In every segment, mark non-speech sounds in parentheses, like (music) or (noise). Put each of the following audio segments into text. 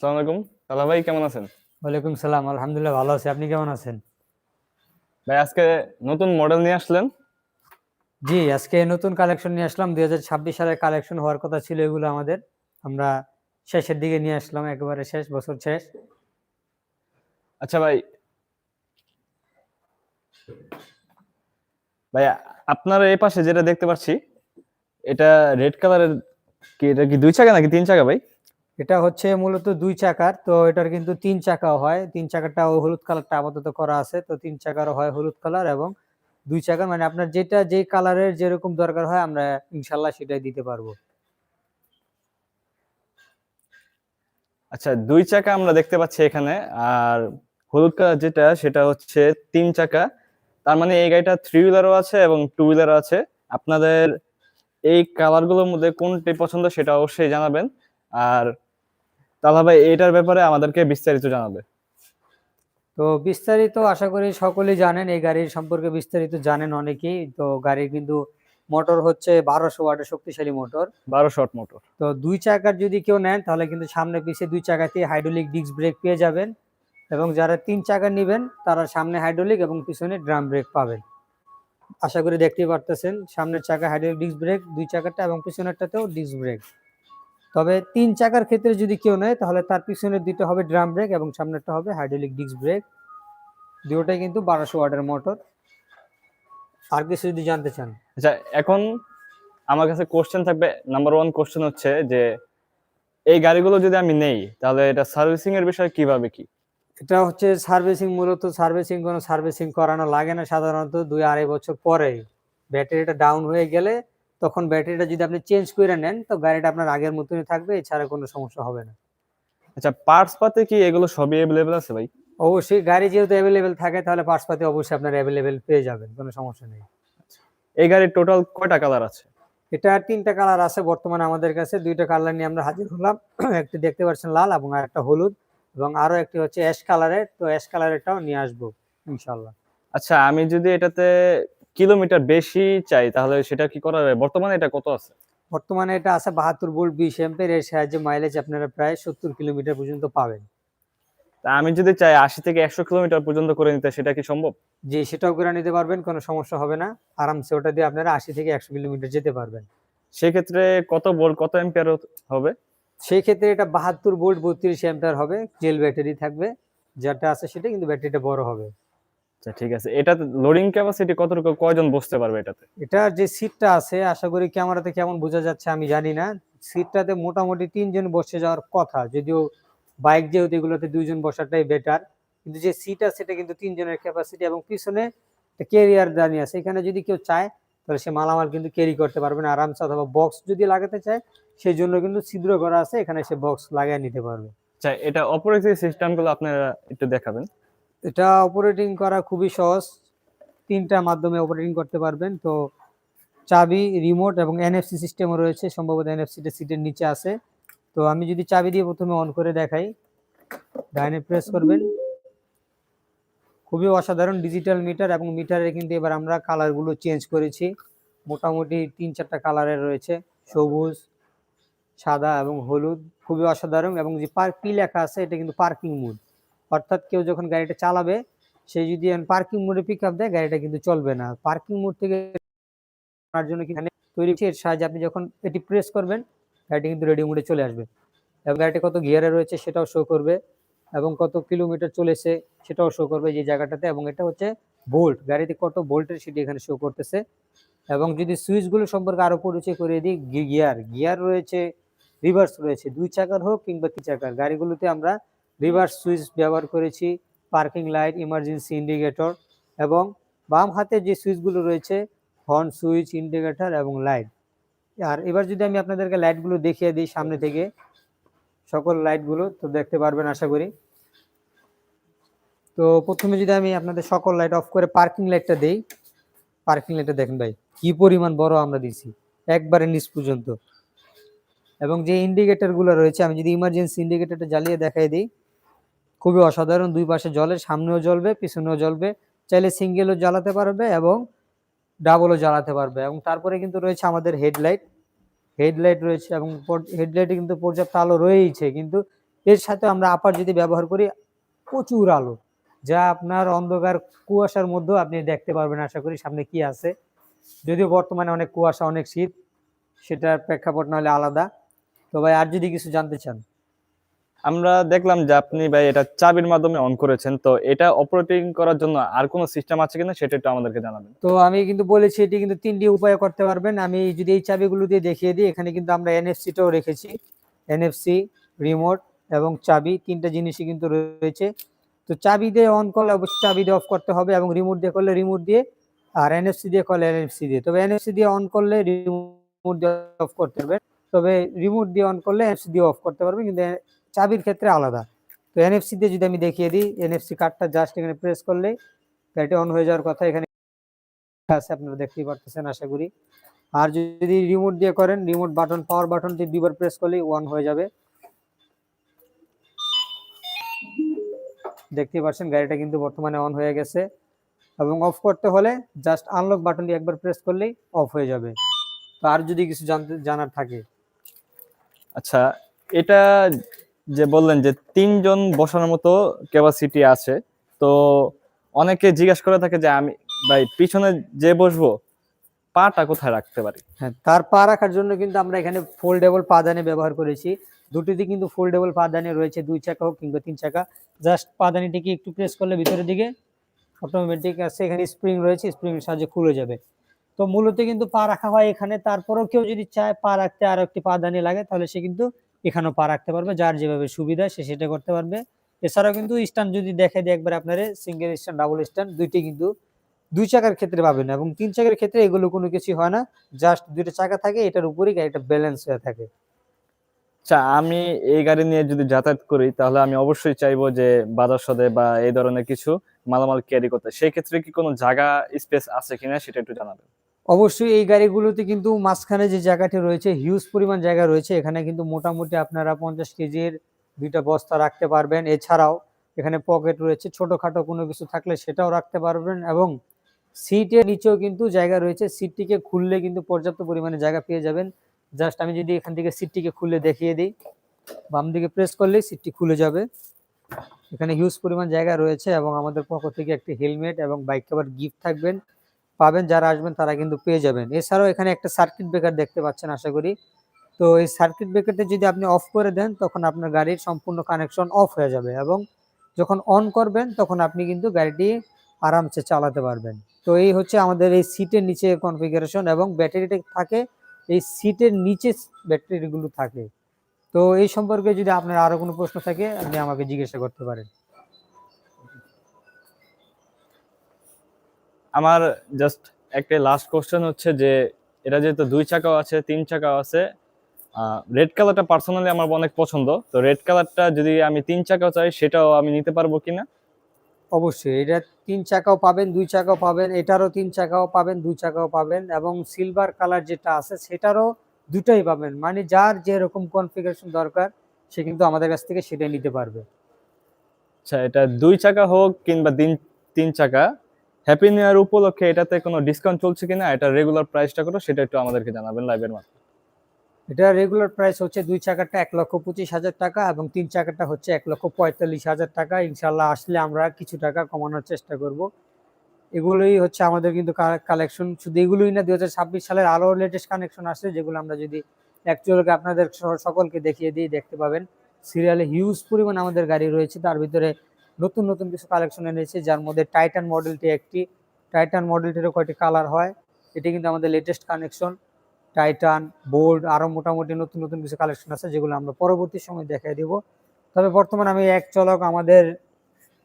আসসালামু আলাইকুম। তালা ভাই কেমন আছেন? ওয়ালাইকুম সালাম আলহামদুলিল্লাহ ভালো আছি। আপনি কেমন আছেন? ভাই আজকে নতুন মডেল নিয়ে আসলেন? জি আজকে নতুন কালেকশন নিয়ে আসলাম। দুই হাজার ছাব্বিশ সালের কালেকশন হওয়ার কথা ছিল এগুলো আমাদের। আমরা শেষের দিকে নিয়ে আসলাম একেবারে শেষ বছর শেষ। আচ্ছা ভাই ভাই আপনার এই পাশে যেটা দেখতে পাচ্ছি এটা রেড কালারের কি এটা কি দুই চাকা নাকি তিন চাকা ভাই? এটা হচ্ছে মূলত দুই চাকার, তো এটার কিন্তু তিন চাকাও হয়। তিন চাকাটা হলুদ কালারটা আপাতত করা আছে, তো তিন চাকারও হয় হলুদ কালার এবং দুই চাকার মানে আপনার যেটা যে কালারের যেরকম দরকার হয় আমরা ইনশাল্লাহ সেটাই দিতে পারব। আচ্ছা দুই চাকা আমরা দেখতে পাচ্ছি এখানে, আর হলুদ কালার যেটা, সেটা হচ্ছে তিন চাকা। তার মানে এই গাড়িটা থ্রি হুইলারও আছে এবং টু হুইলারও আছে। আপনাদের এই কালারগুলোর মধ্যে কোনটি পছন্দ সেটা অবশ্যই জানাবেন। আর তাহলে ভাই এটার ব্যাপারে আমাদেরকে বিস্তারিত জানাবে। তো বিস্তারিত আশা করি সকলেই জানেন এই গাড়ির সম্পর্কে বিস্তারিত জানেন অনেকেই। তো গাড়ির কিন্তু মোটর হচ্ছে বারোশো ওয়াটের শক্তিশালী মোটর। বারো শর্ট মোটর। তো দুই চাকার যদি কেউ নেন তাহলে কিন্তু সামনে পিছিয়ে দুই চাকাতেই হাইড্রোলিক ডিস্ক ব্রেক পেয়ে যাবেন এবং যারা তিন চাকা নেবেন তারা সামনে হাইড্রোলিক এবং পিছনে ড্রাম ব্রেক পাবেন। আশা করি দেখতেই পারতেছেন সামনের চাকা হাইড্রোলিক ডিস্ক ব্রেক দুই চাকাটা এবং পিছনেরটাতেও ডিস্ক ব্রেক। তবে তিন চাকার ক্ষেত্রে যদি কেউ নেয় তাহলে তার পিছনের দুটো হবে ড্রাম ব্রেক এবং সামনেরটা হবে হাইড্রোলিক ডিস্ক ব্রেক দুটোটাই কিন্তু বারোশো ওয়াটের মোটর আর কিছু যদি জানতে চান? আচ্ছা এখন আমার কাছে কোশ্চেন থাকবে। নাম্বার ওয়ান কোশ্চেন হচ্ছে যে এই গাড়িগুলো যদি আমি নেই তাহলে এটা সার্ভিসিং এর বিষয় কীভাবে কি? এটা হচ্ছে সার্ভিসিং মূলত সার্ভিসিং কোনো সার্ভিসিং করানো লাগে না সাধারণত দুই আড়াই বছর পরে ব্যাটারিটা ডাউন হয়ে গেলে তখন ব্যাটারিটা যদি আপনি চেঞ্জ করে নেন তো গাড়িটা আপনার আগের মতনই থাকবে এছাড়া কোনো সমস্যা হবে না। আচ্ছা পার্টস পাতে কি এগুলো সবই অ্যাভেলেবেল আছে ভাই? অবশ্যই গাড়ি যেহেতু অ্যাভেলেবেল থাকে তাহলে পার্টস পাতে অবশ্যই আপনার অ্যাভেলেবেল পেয়ে যাবেন কোনো সমস্যা নেই। এই গাড়ির টোটাল কয়টা কালার আছে? এটা তিনটা কালার আছে বর্তমানে আমাদের কাছে। দুইটা কালার নিয়ে আমরা হাজির হলাম। (clears throat) একটি দেখতে পাচ্ছেন লাল এবং আর একটা হলুদ এবং আরও একটি হচ্ছে অ্যাশ কালারের তো অ্যাশ কালারেরটাও নিয়ে আসব ইনশাল্লাহ আচ্ছা আমি যদি এটাতে কিলোমিটার বেশি চাই তাহলে সেটা কি করা যাবে বর্তমানে এটা কত আছে? বর্তমানে এটা আছে বাহাত্তর ভোল্ট বিশ এম্পের এর সাহায্যে মাইলেজ আপনারা প্রায় সত্তর কিলোমিটার পর্যন্ত পাবেন। তা আমি যদি চাই আশি থেকে একশো কিলোমিটার পর্যন্ত করে নিতে সেটা কি সম্ভব? যে সেটাও করে নিতে পারবেন কোনো সমস্যা হবে না। আরামসে ওটা দিয়ে আপনারা আশি থেকে একশো কিলোমিটার যেতে পারবেন। সেক্ষেত্রে কত ভোল্ট কত এম্পিয়ার হবে? সেই ক্ষেত্রে এটা বাহাত্তর ভোল্ট বত্রিশ অ্যাম্পিয়ার হবে জেল ব্যাটারি থাকবে। যেটা আছে সেটা কিন্তু ব্যাটারিটা বড় হবে। আচ্ছা ঠিক আছে। এটা লোডিং ক্যাপাসিটি কতটুকু? কয়জন বসতে পারবে এটাতে? এটার যে সিটটা আছে আশা করি ক্যামেরাতে কেমন বোঝা যাচ্ছে আমি জানি না। সিটটাতে মোটামুটি তিনজন বসে যাওয়ার কথা যদিও বাইক যেহেতু এগুলোতে দুইজন বসাটাই বেটার কিন্তু যে সিট আছে সেটা কিন্তু তিনজনের ক্যাপাসিটি এবং পিছনে ক্যারিয়ার দাঁড়িয়ে আছে। এখানে যদি কেউ চায় তাহলে সে মালামাল কিন্তু ক্যারি করতে পারবে না। আরামসে অথবা বক্স যদি লাগাতে চায় সেই জন্য কিন্তু ছিদ্র করা আছে। এখানে সে বক্স লাগিয়ে নিতে পারবে। আচ্ছা এটা অপারেটিং সিস্টেমগুলো আপনারা একটু দেখাবেন। এটা অপারেটিং করা খুবই সহজ। তিনটা মাধ্যমে অপারেটিং করতে পারবেন। তো চাবি রিমোট এবং এনএফসি সিস্টেমও রয়েছে। সম্ভবত এনএফসিটা সিটের নিচে আছে। তো আমি যদি চাবি দিয়ে প্রথমে অন করে দেখাই। ডাইনে প্রেস করবেন। খুবই অসাধারণ ডিজিটাল মিটার এবং মিটারে কিন্তু এবার আমরা কালারগুলো চেঞ্জ করেছি। মোটামুটি তিন চারটা কালারের রয়েছে। সবুজ, সাদা এবং হলুদ। খুবই অসাধারণ এবং যে পার্ক পি লেখা আছে, এটা কিন্তু পার্কিং মুড অর্থাৎ কেউ যখন গাড়িটা চালাবে, সে যদি পার্কিং মোডে পিক আপ দেয়, গাড়িটা কিন্তু চলবে না। পার্কিং মোড থেকে করার জন্য তৈরি এর সাহায্যে আপনি যখন এটি প্রেস করবেন, গাড়িটি কিন্তু রেডি মোডে চলে আসবে। এবং গাড়িটি কত গিয়ারে রয়েছে সেটাও শো করবে এবং কত কিলোমিটার চলেছে সেটাও শো করবে যে জায়গাটাতে। এবং এটা হচ্ছে বোল্ট গাড়িতে কত ভোল্টের সেটি এখানে শো করতেছে। এবং যদি সুইচগুলো সম্পর্কে আরও পরিচয় করে দিই, গিয়ার গিয়ার রয়েছে রিভার্স রয়েছে, দুই চাকার হোক কিংবা তিন চাকার। গাড়িগুলোতে আমরা রিভার্স সুইচ ব্যবহার করেছি পার্কিং লাইট ইমার্জেন্সি ইন্ডিকেটর এবং বাম হাতে যে সুইচগুলো রয়েছে হর্ন সুইচ ইন্ডিকেটর এবং লাইট আর এবার যদি আমি আপনাদেরকে লাইটগুলো দেখিয়ে দিই সামনে থেকে, সকল লাইটগুলো তো দেখতে পারবেন আশা করি। তো প্রথমে যদি আমি আপনাদের সকল লাইট অফ করে পার্কিং লাইটটা দেই পার্কিং লাইটটা দেখেন ভাই, কি পরিমাণ বড় আমরা দিছি একবারে নিচ পর্যন্ত। এবং যে ইন্ডিকেটরগুলো রয়েছে, আমি যদি ইমার্জেন্সি ইন্ডিকেটরটা জ্বালিয়ে দেখাই দিই খুবই অসাধারণ। দুই পাশে জলে সামনেও জ্বলবে, পিছনেও জ্বলবে। চাইলে সিঙ্গেলও জ্বালাতে পারবে এবং ডাবলও জ্বালাতে পারবে এবং তারপরে কিন্তু রয়েছে আমাদের হেডলাইট। হেডলাইট রয়েছে এবং হেডলাইটে কিন্তু পর্যাপ্ত আলো রয়েইছে। কিন্তু এর সাথে আমরা আপার যদি ব্যবহার করি, প্রচুর আলো, যা আপনার অন্ধকার কুয়াশার মধ্যেও আপনি দেখতে পারবেন। আশা করি সামনে কি আছে। যদিও বর্তমানে অনেক কুয়াশা, অনেক শীত, সেটার প্রেক্ষাপট নাহলে আলাদা। তো ভাই, আর যদি কিছু জানতে চান? আমরা দেখলাম যে আপনি ভাই এটা চাবির মাধ্যমে অন করেছেন, তো এটা অপারেটিং করার জন্য আর কোনো সিস্টেম আছে কিনা সেটা একটু আমাদেরকে জানাবেন। তো আমি কিন্তু বলেছি এটি কিন্তু তিনটি উপায় করতে পারবেন। আমি যদি এই চাবিগুলো দিয়ে দেখিয়ে দিই, এখানে কিন্তু আমরা এনএফসিটাও রেখেছি। এনএফসি রিমোট এবং চাবি, তিনটা জিনিসই কিন্তু রয়েছে। তো চাবি দিয়ে অন করলে অবশ্যই চাবি দিয়ে অফ করতে হবে এবং রিমোট দিয়ে করলে রিমোট দিয়ে আর এনএফসি দিয়ে করলে এনএফসি দিয়ে। তবে এনএফসি দিয়ে অন করলে রিমোট দিয়ে অফ করতে পারবে তবে রিমোট দিয়ে অন করলে এনএফসি দিয়ে অফ করতে পারবে কিন্তু চাবির ক্ষেত্রে আলাদা। তো এনএফসি দিয়ে যদি আমি দেখিয়ে দিই এনএফসি কার্ডটা জাস্ট এখানে প্রেস করলে গাড়িটা অন হয়ে যাওয়ার কথা এখানে আছে, আপনারা দেখতেই পারতেছেন, আশা করি। আর যদি রিমোট দিয়ে করেন রিমোট বাটন পাওয়ার বাটন দিয়ে দুইবার প্রেস করলেই অন হয়ে যাবে। দেখতেই পাচ্ছেন, গাড়িটা কিন্তু বর্তমানে অন হয়ে গেছে। এবং অফ করতে হলে জাস্ট আনলক বাটন দিয়ে একবার প্রেস করলেই অফ হয়ে যাবে। তো আর যদি কিছু জানতে জানার থাকে। আচ্ছা এটা যে বললেন যে তিনজন বসানোর মতো ক্যাপাসিটি আছে, তো অনেকে জিজ্ঞাসা করে থাকে যে আমি, ভাই, পিছনে যে বসবো, পাটা কোথায় রাখতে পারি? হ্যাঁ তার পা রাখার জন্য কিন্তু আমরা এখানে ফোল্ডেবল পাদানি ব্যবহার করেছি। দুটিতে কিন্তু ফোল্ডেবল পাদানি রয়েছে, দুই চাকা হোক কিংবা তিন চাকা। জাস্ট পাদানিটিকে একটু প্রেস করলে ভিতরের দিকে অটোমেটিক আছে, এখানে স্প্রিং রয়েছে স্প্রিং এর সাহায্যে খুলে যাবে। তো মূলত কিন্তু পা রাখা হয় এখানে, তারপরেও কেউ যদি চায় পা রাখতে আর একটি পাদানি লাগে, তাহলে সে কিন্তু এখানেও পা রাখতে পারবে, যার যেভাবে সুবিধা সে সেটা করতে পারবে। এছাড়াও কিন্তু স্ট্যান্ড যদি দেখে দিই একবার আপনার সিঙ্গেল স্ট্যান্ড ডাবল স্ট্যান্ড, দুইটি কিন্তু দুই চাকার ক্ষেত্রে পাবেন এবং তিন চাকার ক্ষেত্রে এগুলো কোনো কিছু হয় না জাস্ট দুইটা চাকা থাকে, এটার উপরেই গাড়িটা ব্যালেন্স হয়ে থাকে। আচ্ছা আমি এই গাড়ি নিয়ে যদি যাতায়াত করি, তাহলে আমি অবশ্যই চাইব যে বাজার সদে বা এই ধরনের কিছু মালামাল ক্যারি করতে। সেই ক্ষেত্রে কি কোনো জায়গা স্পেস আছে কিনা সেটা একটু জানাবেন। অবশ্যই এই গাড়িগুলোতে কিন্তু মাঝখানে যে জায়গাটি রয়েছে হিউজ পরিমাণ জায়গা রয়েছে। এখানে কিন্তু মোটামুটি আপনারা পঞ্চাশ কেজির দুইটা বস্তা রাখতে পারবেন। এছাড়াও এখানে পকেট রয়েছে। ছোটখাটো কোনো কিছু থাকলে সেটাও রাখতে পারবেন এবং সিটের নিচেও কিন্তু জায়গা রয়েছে। সিটটিকে খুললে কিন্তু পর্যাপ্ত পরিমাণে জায়গা পেয়ে যাবেন। জাস্ট আমি যদি এখান থেকে সিটটিকে খুলে দেখিয়ে দিই, বাম দিকে প্রেস করলেই সিটটি খুলে যাবে। এখানে হিউজ পরিমাণ জায়গা রয়েছে এবং আমাদের পক্ষ থেকে একটি হেলমেট এবং বাইক কভার গিফট থাকবেন। পাবেন, যারা আসবেন তারা কিন্তু পেয়ে যাবেন। এছাড়াও এখানে একটা সার্কিট ব্রেকার দেখতে পাচ্ছেন আশা করি। তো এই সার্কিট ব্রেকারটা যদি আপনি অফ করে দেন, তখন আপনার গাড়ির সম্পূর্ণ কানেকশন অফ হয়ে যাবে এবং যখন অন করবেন, তখন আপনি কিন্তু গাড়িটি আরামসে চালাতে পারবেন। তো এই হচ্ছে আমাদের এই সিটের নিচে কনফিগারেশন এবং ব্যাটারিটা থাকে, এই সিটের নিচে ব্যাটারিগুলো থাকে। তো এই সম্পর্কে যদি আপনার আরও কোনো প্রশ্ন থাকে, আপনি আমাকে জিজ্ঞাসা করতে পারেন। আমার জাস্ট একটা লাস্ট কোশ্চেন হচ্ছে যে এটা যেহেতু দুই চাকাও আছে তিন চাকাও আছে রেড কালারটা পার্সোনালি আমার অনেক পছন্দ। তো রেড কালারটা যদি আমি তিন চাকাও চাই সেটাও আমি নিতে পারব কিনা? অবশ্যই এটা তিন চাকাও পাবেন দুই চাকাও পাবেন এটারও তিন চাকাও পাবেন দুই চাকাও পাবেন এবং সিলভার কালার যেটা আছে সেটারও দুটাই পাবেন। মানে যার যেরকম কনফিগারেশন দরকার সে কিন্তু আমাদের কাছ থেকে সেটাই নিতে পারবে। আচ্ছা এটা দুই চাকা হোক কিংবা তিন তিন চাকা হ্যাপি নিউ ইয়ার উপলক্ষে এটাতে কোনো ডিসকাউন্ট চলছে কিনা, এটা রেগুলার প্রাইসটা কত, সেটা একটু আমাদেরকে জানাবেন লাইভের মাধ্যমে। এটা রেগুলার প্রাইস হচ্ছে দুই চাকাটা এক লক্ষ পঁচিশ হাজার টাকা এবং তিন চাকাটা হচ্ছে এক লক্ষ পঁয়তাল্লিশ হাজার টাকা। ইনশাল্লাহ আসলে আমরা কিছু টাকা কমানোর চেষ্টা করব। এগুলোই হচ্ছে আমাদের কিন্তু কালেকশন শুধু এগুলোই না দু হাজার ছাব্বিশ সালের আরও লেটেস্ট কানেকশন আসছে, যেগুলো আমরা যদি অ্যাকচুয়ালকে আপনাদের সকলকে দেখিয়ে দিই, দেখতে পাবেন। সিরিয়ালে হিউজ পরিমাণ আমাদের গাড়ি রয়েছে, তার ভিতরে নতুন নতুন কিছু কালেকশন এনেছে, যার মধ্যে টাইটান মডেলটি একটি। টাইটান মডেলটিরও কয়টি কালার হয়, এটি কিন্তু আমাদের লেটেস্ট কানেকশন টাইটান বোল্ড আরও মোটামুটি নতুন নতুন কিছু কালেকশন আছে, যেগুলো আমরা পরবর্তী সময় দেখাই দিব। তবে বর্তমানে আমি এক চলক আমাদের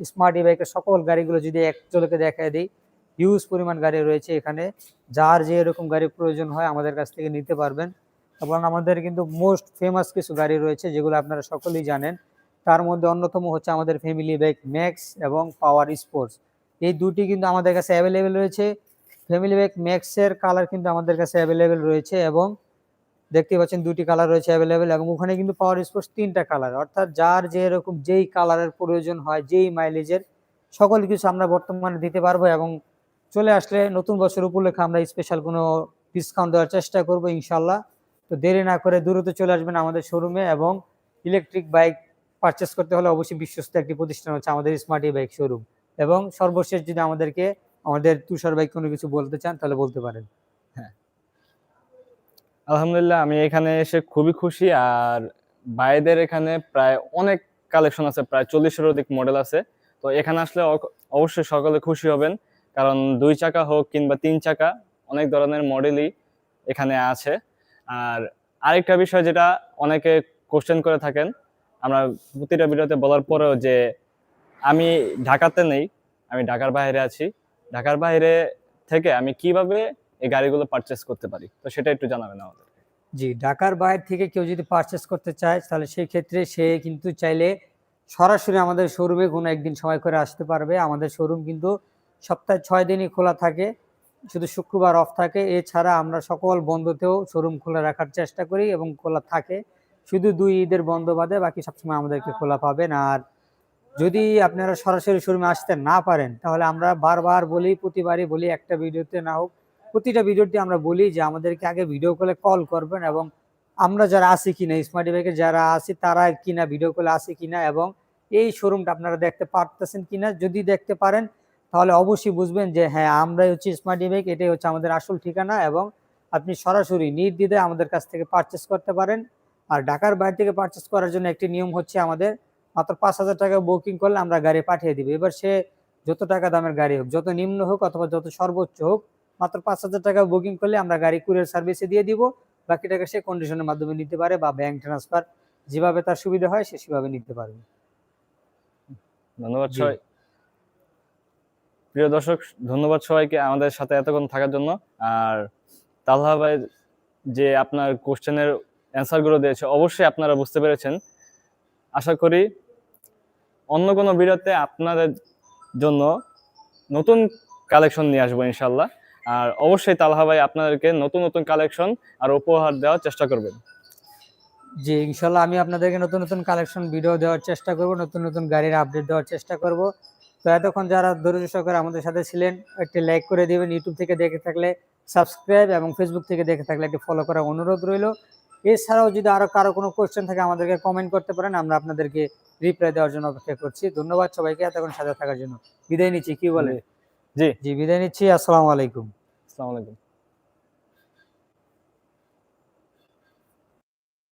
স্মার্ট ই বাইকের সকল গাড়িগুলো যদি এক চলকে দেখাই দিই হিউজ পরিমাণ গাড়ি রয়েছে এখানে। যার যে এরকম গাড়ি প্রয়োজন হয়, আমাদের কাছ থেকে নিতে পারবেন। এবং আমাদের কিন্তু মোস্ট ফেমাস কিছু গাড়ি রয়েছে, যেগুলো আপনারা সকলেই জানেন। তার মধ্যে অন্যতম হচ্ছে আমাদের ফ্যামিলি বাইক ম্যাক্স এবং পাওয়ার স্পোর্টস এই দুটি কিন্তু আমাদের কাছে অ্যাভেলেবেল রয়েছে। ফ্যামিলি বাইক ম্যাক্সের কালার কিন্তু আমাদের কাছে অ্যাভেলেবেল রয়েছে এবং দেখতে পাচ্ছেন দুটি কালার রয়েছে অ্যাভেলেবেল এবং ওখানে কিন্তু পাওয়ার স্পোর্টস তিনটা কালার অর্থাৎ যার যে এরকম যেই কালারের প্রয়োজন হয়, যেই মাইলেজের সকল কিছু আমরা বর্তমানে দিতে পারব এবং চলে আসলে নতুন বছর উপলক্ষে আমরা স্পেশাল কোনো ডিসকাউন্ট দেওয়ার চেষ্টা করব ইনশাল্লাহ। তো দেরি না করে দ্রুত চলে আসবেন আমাদের শোরুমে এবং ইলেকট্রিক বাইক পারচেস করতে হলে অবশ্যই বিশ্বস্ত একটি প্রতিষ্ঠান হচ্ছে আমাদের স্মার্ট বাইক শোরুম এবং সর্বশেষ যদি আমাদেরকে, আমাদের তুষার বাইক কোনো কিছু বলতে চান, তাহলে বলতে পারেন। হ্যাঁ। আলহামদুলিল্লাহ, আমি এখানে এসে খুবই খুশি। আর ভাইদের এখানে প্রায় অনেক কালেকশন আছে, প্রায় চল্লিশের অধিক মডেল আছে। তো এখানে আসলে অবশ্যই সকলে খুশি হবেন। কারণ দুই চাকা হোক কিংবা তিন চাকা, অনেক ধরনের মডেলই এখানে আছে। আর আরেকটা বিষয় যেটা অনেকে কোশ্চেন করে থাকেন আমরা প্রতিটা ভিডিওতে বলার পরেও যে আমি ঢাকাতে নেই, আমি ঢাকার বাইরে আছি। ঢাকার বাইরে থেকে আমি কীভাবে এই গাড়িগুলো পারচেস করতে পারি? তো সেটা একটু জানাবেন আমাদের। জি, ঢাকার বাইরে থেকে কেউ যদি পারচেস করতে চায়, তাহলে সেই ক্ষেত্রে সে কিন্তু চাইলে সরাসরি আমাদের শোরুমে কোনো একদিন সময় করে আসতে পারবে। আমাদের শোরুম কিন্তু সপ্তাহে ছয় দিনই খোলা থাকে, শুধু শুক্রবার অফ থাকে। এছাড়া আমরা সকল বন্ধতেও শোরুম খোলা রাখার চেষ্টা করি এবং খোলা থাকে। শুধু দুই ঈদের বন্ধ বাদে বাকি সবসময় আমাদেরকে খোলা পাবেন। আর যদি আপনারা সরাসরি শোরুমে আসতে না পারেন তাহলে আমরা বারবার বলি প্রতিবারই বলি একটা ভিডিওতে না হোক প্রতিটা ভিডিওতে আমরা বলি যে আমাদেরকে আগে ভিডিও কলে কল করবেন এবং আমরা যারা আছি কিনা স্মার্ট ডিভাইকে যারা আছি তারা কিনা ভিডিও কলে আছি কিনা এবং এই শোরুমটা আপনারা দেখতে পারতেছেন কিনা যদি দেখতে পারেন তাহলে অবশ্যই বুঝবেন যে হ্যাঁ আমরাই হচ্ছে স্মার্ট ডিভাইক এটাই হচ্ছে আমাদের আসল ঠিকানা এবং আপনি সরাসরি নির্দ্বিধায় আমাদের কাছ থেকে পারচেস করতে পারেন। আর ঢাকার বাইরে থেকে পারচেস করার জন্য একটি নিয়ম হচ্ছে আমাদের মাত্র পাঁচ হাজার টাকা বুকিং করলে আমরা গাড়ি পাঠিয়ে দিব। এবার সে যত টাকা দামের গাড়ি হোক যত নিম্ন হোক অথবা যত সর্বোচ্চ হোক মাত্র পাঁচ হাজার টাকা বুকিং করলে আমরা গাড়ি কুরিয়ার সার্ভিসে দিয়ে দিব। বাকি টাকা সে কন্ডিশনের মাধ্যমে নিতে পারে বা ব্যাংক ট্রান্সফার যেভাবে তার সুবিধা হয় সে সেভাবে নিতে পারবে। ধন্যবাদ সবাই। প্রিয় দর্শক ধন্যবাদ সবাইকে আমাদের সাথে এতক্ষণ থাকার জন্য। আর তালহা ভাই যে আপনার কোশ্চেনের অ্যান্সারগুলো দিয়েছে। অবশ্যই আপনারা বুঝতে পেরেছেন। আশা করি অন্য কোনো ভিডিওতে আপনাদের জন্য নতুন কালেকশন নিয়ে আসব ইনশাল্লাহ আর অবশ্যই তালহা ভাই আপনাদেরকে নতুন নতুন কালেকশন আর উপহার দেওয়ার চেষ্টা করবেন। জি ইনশাল্লাহ আমি আপনাদেরকে নতুন নতুন কালেকশন ভিডিও দেওয়ার চেষ্টা করব, নতুন নতুন গাড়ির আপডেট দেওয়ার চেষ্টা করব। তো এতক্ষণ যারা ধৈর্য সহকারে আমাদের সাথে ছিলেন, একটি লাইক করে দিবেন। ইউটিউব থেকে দেখে থাকলে সাবস্ক্রাইব এবং ফেসবুক থেকে দেখে থাকলে একটি ফলো করার অনুরোধ রইল। এছাড়াও যদি আরও কারও কোনো কোয়েশ্চেন থাকে আমাদেরকে কমেন্ট করতে পারেন আমরা আপনাদেরকে রিপ্লাই দেওয়ার জন্য অপেক্ষা করছি। ধন্যবাদ সবাইকে এতক্ষণ সাথে থাকার জন্য। বিদায় নিচ্ছি কি বলে? জি। জি বিদায় নিচ্ছি আসসালামু আলাইকুম। আসসালামু আলাইকুম।